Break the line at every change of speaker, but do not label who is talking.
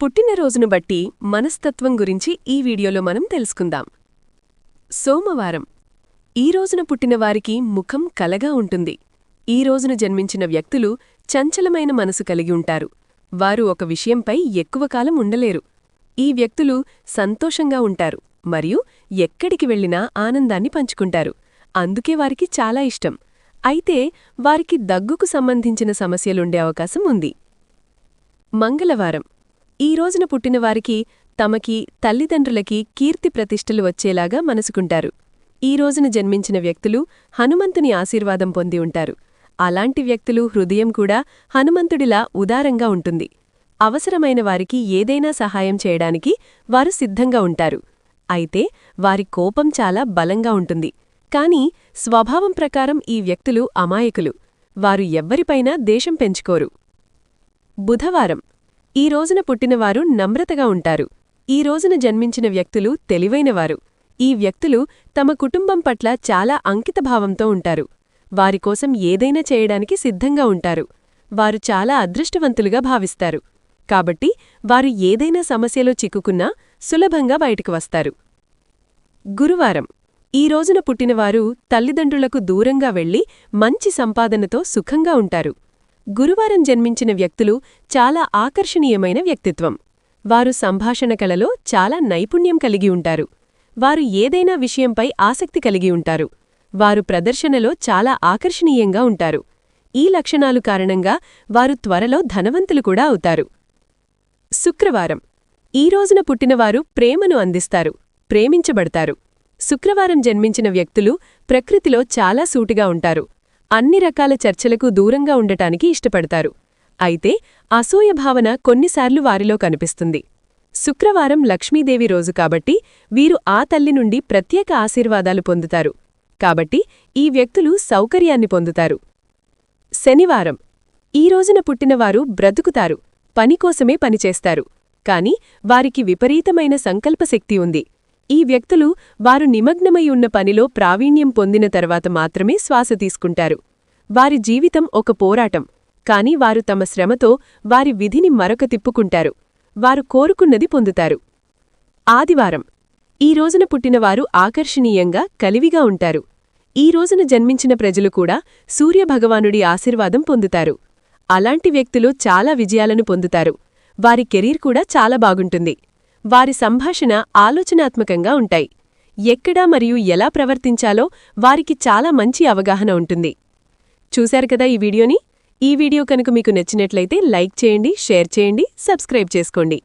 పుట్టినరోజును బట్టి మనస్తత్వం గురించి ఈ వీడియోలో మనం తెలుసుకుందాం. సోమవారం. ఈ రోజున పుట్టినవారికి ముఖం కలగా ఉంటుంది. ఈ రోజున జన్మించిన వ్యక్తులు చంచలమైన మనసు కలిగి ఉంటారు. వారు ఒక విషయంపై ఎక్కువ కాలం ఉండలేరు. ఈ వ్యక్తులు సంతోషంగా ఉంటారు మరియు ఎక్కడికి వెళ్ళినా ఆనందాన్ని పంచుకుంటారు. అందుకే వారికి చాలా ఇష్టం. అయితే వారికి దగ్గుకు సంబంధించిన సమస్యలుండే అవకాశం ఉంది. మంగళవారం. ఈ రోజున పుట్టినవారికి తమకి తల్లిదండ్రులకి కీర్తి ప్రతిష్టలు వచ్చేలాగా మనసుకుంటారు. ఈ రోజున జన్మించిన వ్యక్తులు హనుమంతుని ఆశీర్వాదం పొంది ఉంటారు. అలాంటి వ్యక్తులు హృదయం కూడా హనుమంతుడిలా ఉదారంగా ఉంటుంది. అవసరమైన వారికి ఏదైనా సహాయం చేయడానికి వారు సిద్ధంగా ఉంటారు. అయితే వారి కోపం చాలా బలంగా ఉంటుంది. కాని స్వభావం ప్రకారం ఈ వ్యక్తులు అమాయకులు. వారు ఎవ్వరిపైనా దేశం పెంచుకోరు. బుధవారం ఈ రోజున పుట్టినవారు నమ్రతగా ఉంటారు. ఈ రోజున జన్మించిన వ్యక్తులు తెలివైనవారు. ఈ వ్యక్తులు తమ కుటుంబం పట్ల చాలా అంకితభావంతో ఉంటారు. వారికోసం ఏదైనా చేయడానికి సిద్ధంగా ఉంటారు. వారు చాలా అదృష్టవంతులుగా భావిస్తారు. కాబట్టి వారు ఏదైనా సమస్యలో చిక్కుకున్నా సులభంగా బయటకు వస్తారు. గురువారం. ఈ రోజున పుట్టినవారు తల్లిదండ్రులకు దూరంగా వెళ్ళి మంచి సంపాదనతో సుఖంగా ఉంటారు. గురువారం జన్మించిన వ్యక్తులు చాలా ఆకర్షణీయమైన వ్యక్తిత్వం. వారు సంభాషణ కళలో చాలా నైపుణ్యం కలిగి ఉంటారు. వారు ఏదైనా విషయంపై ఆసక్తి కలిగి ఉంటారు. వారు ప్రదర్శనలో చాలా ఆకర్షణీయంగా ఉంటారు. ఈ లక్షణాలు కారణంగా వారు త్వరలో ధనవంతులు కూడా అవుతారు. శుక్రవారం. ఈ రోజున పుట్టినవారు ప్రేమను అందిస్తారు ప్రేమించబడతారు. శుక్రవారం జన్మించిన వ్యక్తులు ప్రకృతిలో చాలా సూటిగా ఉంటారు. అన్ని రకాల చర్చలకు దూరంగా ఉండటానికి ఇష్టపడతారు. అయితే అసూయ భావన కొన్నిసార్లు వారిలో కనిపిస్తుంది. శుక్రవారం లక్ష్మీదేవి రోజు కాబట్టి వీరు ఆ తల్లి నుండి ప్రత్యేక ఆశీర్వాదాలు పొందుతారు. కాబట్టి ఈ వ్యక్తులు సౌకర్యాన్ని పొందుతారు. శనివారం. ఈ రోజున పుట్టినవారు బ్రతుకుతారు పనికోసమే పనిచేస్తారు. కాని వారికి విపరీతమైన సంకల్పశక్తి ఉంది. ఈ వ్యక్తులు వారు నిమగ్నమై ఉన్న పనిలో ప్రావీణ్యం పొందిన తర్వాత మాత్రమే శ్వాస తీసుకుంటారు. వారి జీవితం ఒక పోరాటం. కాని వారు తమ శ్రమతో వారి విధిని మరొక తిప్పుకుంటారు. వారు కోరుకున్నది పొందుతారు. ఆదివారం. ఈ రోజున పుట్టినవారు ఆకర్షణీయంగా కలివిగా ఉంటారు. ఈ రోజున జన్మించిన ప్రజలు కూడా సూర్యభగవానుడి ఆశీర్వాదం పొందుతారు. అలాంటి వ్యక్తులు చాలా విజయాలను పొందుతారు. వారి కెరీర్ కూడా చాలా బాగుంటుంది. వారి సంభాషణ ఆలోచనాత్మకంగా ఉంటాయి. ఎక్కడా మరియు ఎలా ప్రవర్తించాలో వారికి చాలా మంచి అవగాహన ఉంటుంది. చూశారు కదా ఈ వీడియోని? ఈ వీడియో కనుక మీకు నచ్చినట్లయితే లైక్ చేయండి షేర్ చేయండి సబ్స్క్రైబ్ చేసుకోండి.